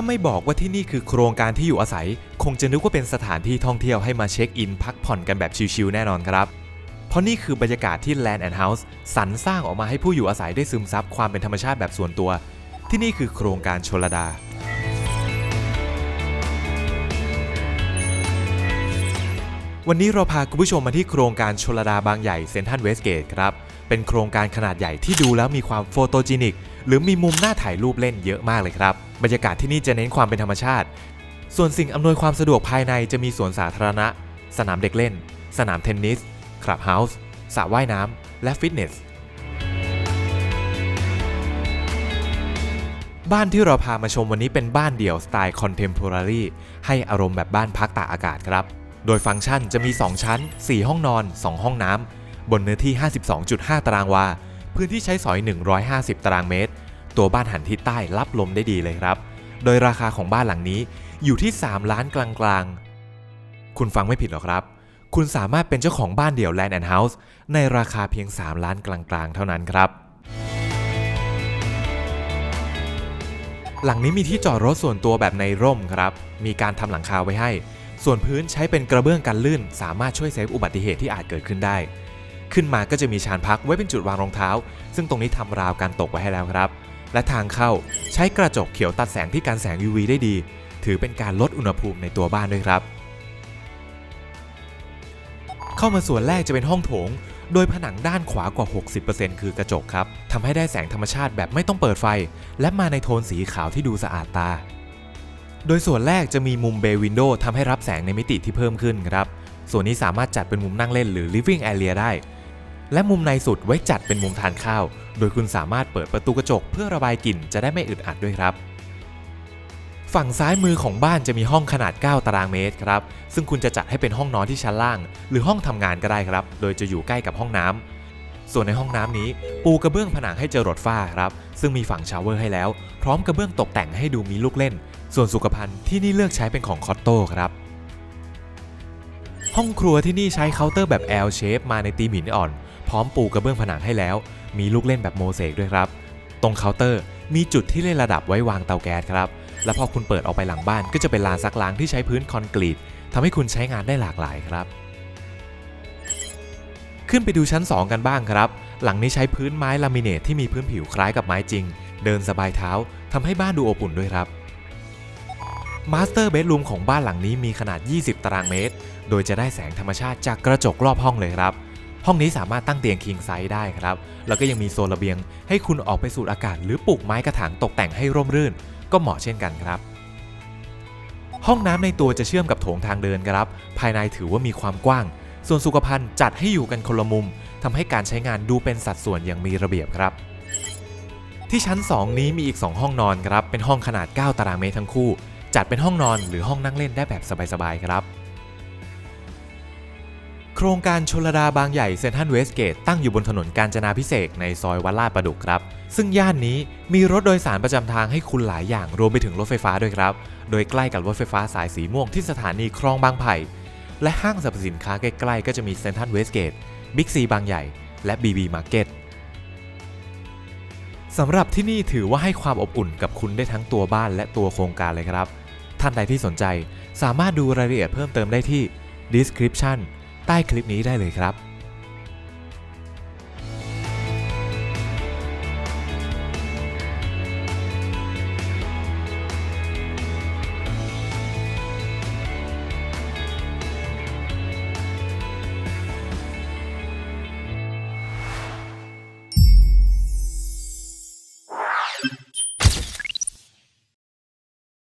ถ้าไม่บอกว่าที่นี่คือโครงการที่อยู่อาศัย คงจะนึกว่าเป็นสถานที่ท่องเที่ยวให้มาเช็คอินพักผ่อนกันแบบชิลๆแน่นอนครับ เพราะนี่คือบรรยากาศที่ Land and House สรรสร้างออกมาให้ผู้อยู่อาศัยได้ซึมซับความเป็นธรรมชาติแบบส่วนตัว ที่นี่คือโครงการชลดา วันนี้เราพาคุณผู้ชมมาที่โครงการชลดาบางใหญ่เซนทันเวสเกตครับ เป็นโครงการขนาดใหญ่ที่ดูแล้วมีความโฟโตจินิก หรือมีมุมน่าถ่ายรูปเล่นเยอะมากเลยครับ บรรยากาศที่นี่จะเน้นความเป็นธรรมชาติ ส่วนสิ่งอำนวยความสะดวกภายในจะมีสวนสาธารณะ สนามเด็กเล่น สนามเทนนิส คลับเฮาส์ สระว่ายน้ำ และฟิตเนส บ้านที่เราพามาชมวันนี้เป็นบ้านเดี่ยวสไตล์คอนเทม p o r a r y ให้อารมณ์แบบบ้านพักตากอากาศครับ โดยฟังก์ชันจะมี 2 ชั้น 4 ห้องนอน 2 ห้องน้ำ บนเนื้อที่ 52.5 ตารางวา พื้นที่ใช้สอย 150 ตารางเมตร ตัวบ้านหันทิศใต้รับลมได้ดีเลยครับ โดยราคาของบ้านหลังนี้อยู่ที่ 3 ล้านกลางๆ คุณฟังไม่ผิดหรอกครับ คุณสามารถเป็นเจ้าของบ้านเดี่ยว Land and House ในราคาเพียง 3 ล้านกลางๆ เท่านั้นครับ หลังนี้มีที่จอดรถส่วนตัวแบบในร่มครับ มีการทำหลังคาไว้ให้ ส่วนพื้นใช้เป็นกระเบื้องกันลื่น สามารถช่วยเซฟอุบัติเหตุที่อาจเกิดขึ้นได้ ขึ้นมาก็จะมีชานพักไว้เป็นจุดวางรองเท้า ซึ่งตรงนี้ทำราวกันตกไว้ให้แล้วครับ และทางเข้าใช้กระจกเขียวตัดแสงที่กันแสง UV ได้ดี ถือเป็นการลดอุณหภูมิในตัวบ้านด้วยครับ เข้ามาส่วนแรกจะเป็นห้องโถง โดยผนังด้านขวากว่า 60%คือกระจกครับทำให้ได้แสงธรรมชาติแบบไม่ต้องเปิดไฟ และมาในโทนสีขาวที่ดูสะอาดตา โดยส่วนแรกจะมีมุมเบย์วินโดว์ทำให้รับแสงในมิติที่เพิ่มขึ้นครับ ส่วนนี้สามารถจัดเป็นมุมนั่งเล่นหรือ living area ได้ และมุมในสุดไว้จัดเป็นมุมทานข้าว โดยคุณสามารถเปิดประตูกระจกเพื่อระบายกลิ่นจะได้ไม่อึดอัดด้วยครับ ฝั่งซ้ายมือของบ้านจะมีห้องขนาด 9 ตารางเมตรครับ ซึ่งคุณจะจัดให้เป็นห้องนอนที่ชั้นล่าง หรือห้องทำงานก็ได้ครับ โดยจะอยู่ใกล้กับห้องน้ำส่วนในห้องน้ำนี้ ปูกระเบื้องผนังให้เจรถฝ้าครับ ซึ่งมีฝั่งชาวเวอร์ให้แล้ว พร้อมกระเบื้องตกแต่งให้ดูมีลูกเล่น ส่วนสุขภัณฑ์ที่นี่เลือกใช้เป็นของคอตโต้ครับ ห้องครัวที่นี่ใช้เคาน์เตอร์แบบ L shape มาในตีมหินอ่อน พร้อมปูกระเบื้องผนังให้แล้ว มีลูกเล่นแบบโมเสกด้วยครับ ตรงเคาน์เตอร์มีจุดที่เล่นระดับไว้วางเตาแก๊สครับ และพอคุณเปิดออกไปหลังบ้านก็จะเป็นลานซักล้างที่ใช้พื้นคอนกรีตทำให้คุณใช้งานได้หลากหลายครับ ขึ้นไปดูชั้น 2 กันบ้างครับ หลังนี้ใช้พื้นไม้ลามิเนตที่มีพื้นผิวคล้ายกับไม้จริง เดินสบายเท้าทำให้บ้านดูอบอุ่นด้วยครับ มาสเตอร์เบดรูมของบ้านหลังนี้มีขนาด 20 ตารางเมตร โดยจะได้แสงธรรมชาติจากกระจกรอบห้องเลยครับ ห้องนี้สามารถตั้งเตียงคิงไซส์ได้ครับ แล้วก็ยังมีโซนระเบียง ให้คุณออกไปสูดอากาศ หรือปลูกไม้กระถางตกแต่งให้ร่มรื่น ก็เหมาะเช่นกันครับ ห้องน้ำในตัวจะเชื่อมกับโถงทางเดินครับ ภายในถือว่ามีความกว้าง ส่วนสุขภัณฑ์จัดให้อยู่กันคนละมุมทำให้การใช้งานดูเป็นสัดส่วนอย่างมีระเบียบครับที่ชั้น 2 นี้มีอีก 2 ห้องนอนครับ เป็นห้องขนาด 9 ตารางเมตรทั้งคู่ จัดเป็นห้องนอนหรือห้องนั่งเล่นได้แบบสบายๆครับ โครงการชลดาบางใหญ่เซนทันเวสเกตตั้งอยู่บนถนนกาญจนาพิเศษในซอยวัดลาดประดุกครับ ซึ่งย่านนี้มีรถโดยสารประจำทางให้คุณหลายอย่างรวมไปถึงรถไฟฟ้าด้วยครับ โดยใกล้กับรถไฟฟ้าสายสีม่วงที่สถานีคลองบางไผ่และห้างสรรพสินค้าใกล้ๆก็จะมีเซนทันเวสเกตบิ๊กซีบางใหญ่ และ BB Market สำหรับที่นี่ถือว่าให้ความอบอุ่นกับคุณได้ทั้งตัวบ้านและตัวโครงการเลยครับ ท่านใดที่สนใจ สามารถดูรายละเอียดเพิ่มเติมได้ที่ description ใต้คลิปนี้ได้เลยครับ